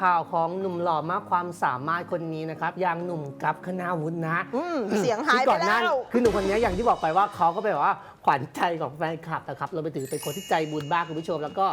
ข่าวของหนุ่มหล่อมากความสามารถคนนี้นะครับอย่างหนุ่มกัปคณาวุฒินะอืมเสียงหายที่ไปก่อนหน้าแล้ว คือหนุ่มคนนี้อย่างที่บอกไปว่าเขาก็เป็นแบบว่าขวัญใจของแฟนคลับนะครับเราไปถึงเป็นคนที่ใจบุญบ้ากคุณผู้ชม แล้วก็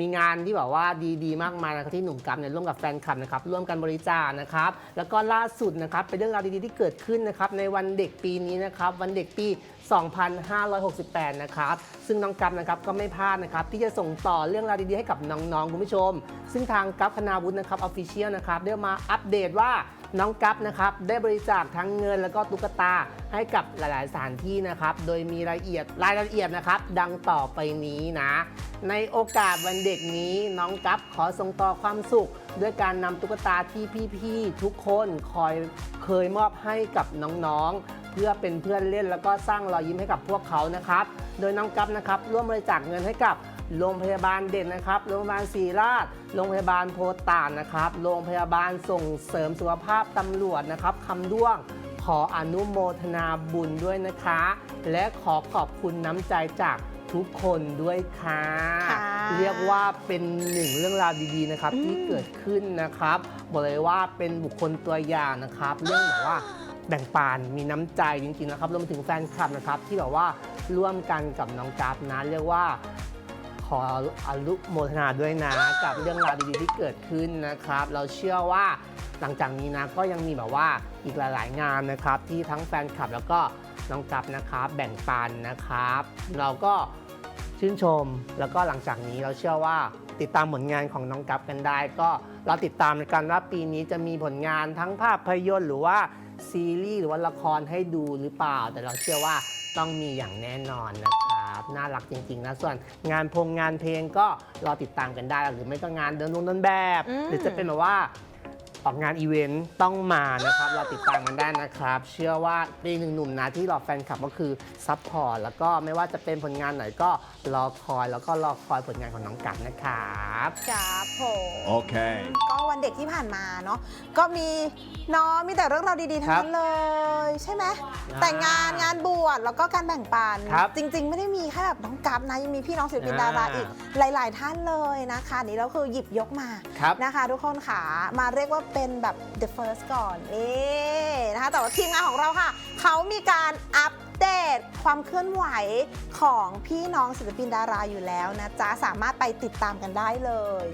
มีงานที่แบบว่าดีๆ มากมายนะครับที่หนุ่มกัปเนี่ยร่วมกับแฟนคลับนะครับร่วมกันบริจาคนะครับแล้วก็ล่าสุดนะครับเป็นเรื่องราวดีๆที่เกิดขึ้นนะครับในวันเด็กปีนี้นะครับวันเด็กปี 2568 นะครับ ซึ่งน้องกัปนะครับก็ไม่พลาดนะครับที่จะส่งต่อเรื่องราวดีๆให้กับน้องๆคุณผู้ชม ซึ่งทางกัปคณาวุฒินะครับออฟฟิเชียลนะครับได้มาอัปเดตว่าน้องกัปนะครับได้บริจาคทั้งเงินแล้วก็ตุ๊กตาให้กับหลายๆสถานที่นะครับ โดยมีรายละเอียดรายละเอียดนะครับ ดังต่อไปนี้นะ ในโอกาสวันเด็กนี้น้องกัปขอส่งต่อความสุข ด้วยการนำตุ๊กตาที่พี่ๆทุกคนคอยเคยมอบให้กับน้องๆ เพื่อเป็นเพื่อนเล่นแล้วก็สร้างรอยยิ้มให้กับพวกเขานะครับ โดยน้องกัปนะครับร่วมบริจาคเงินให้กับโรงพยาบาลเด่นนะครับ โรงพยาบาลศรีราช โรงพยาบาลโพตานนะครับ โรงพยาบาลส่งเสริมสุขภาพตำรวจนะครับคำด้วง ขออนุโมทนาบุญด้วยนะคะ และขอขอบคุณน้ำใจจากทุกคนด้วยค่ะค่ะเรียกว่าเป็นหนึ่งเรื่องราวดีๆนะครับอืมที่เกิดขึ้นนะครับ บอกเลยว่าเป็นบุคคลตัวอย่างนะครับ เรื่องแบบว่า แบ่งปันมีน้ำใจจริงๆนะครับรวมไปถึงแฟนคลับนะครับที่แบบว่าร่วมกันกับน้องกราฟนะเรียกว่าขออนุโมทนาด้วยนะ กับเรื่องราวดีๆที่เกิดขึ้นนะครับ เราเชื่อว่าหลังจากนี้นะก็ยังมีแบบว่าอีกหลายๆงานนะครับ ที่ทั้งแฟนคลับแล้วก็น้องกัฟนะครับ แบ่งปันนะครับ เราก็ชื่นชมแล้วก็หลังจากนี้เราเชื่อว่าติดตามผลงานของน้องกัฟกันได้ ก็เราติดตามกันว่าปีนี้จะมีผลงานทั้งภาพยนตร์หรือว่า ซีรีส์หรือว่าละครให้ดูหรือเปล่า แต่เราเชื่อว่าต้องมีอย่างแน่นอนนะครับ น่ารักจริง ๆ นะ ส่วนงานพงงานเพลงก็รอติดตามกันได้ หรือไม่ก็งานเดินลงเดินแบบอืมหรือจะเป็นแบบว่า ออกงานอีเวนต์ต้องมานะครับเราติดตามกันได้นะครับ เชื่อว่าเป็นอีกหนึ่งหนุ่มนะที่รอแฟนคลับก็คือซัพพอร์ตแล้วก็ไม่ว่าจะเป็นผลงานไหนก็รอคอยแล้วก็รอคอยผลงานของน้องกัดนะครับครับผม Okay. ก็วันเด็กที่ผ่านมาเนาะก็มีเน้องมีแต่เรื่องราวดีๆทั้งนั้นเลย ใช่ไหมอ่าแต่งงานงานบวชแล้วก็การแบ่งปันครับจริง ๆ ไม่ได้มีแค่แบบน้องกัฟนะยังมีพี่น้องศิลปินอ่าดาราอีกหลาย ๆ ท่านเลยนะคะนี่เราคือหยิบยกมาครับ นะคะ ทุกคนค่ะมาเรียกว่าเป็นแบบ the first ก่อนนี่นะคะแต่ว่าทีมงานของเราค่ะ เขามีการอัปเดตความเคลื่อนไหวของพี่น้องศิลปินดาราอยู่แล้วนะจ๊ะ สามารถไปติดตามกันได้เลย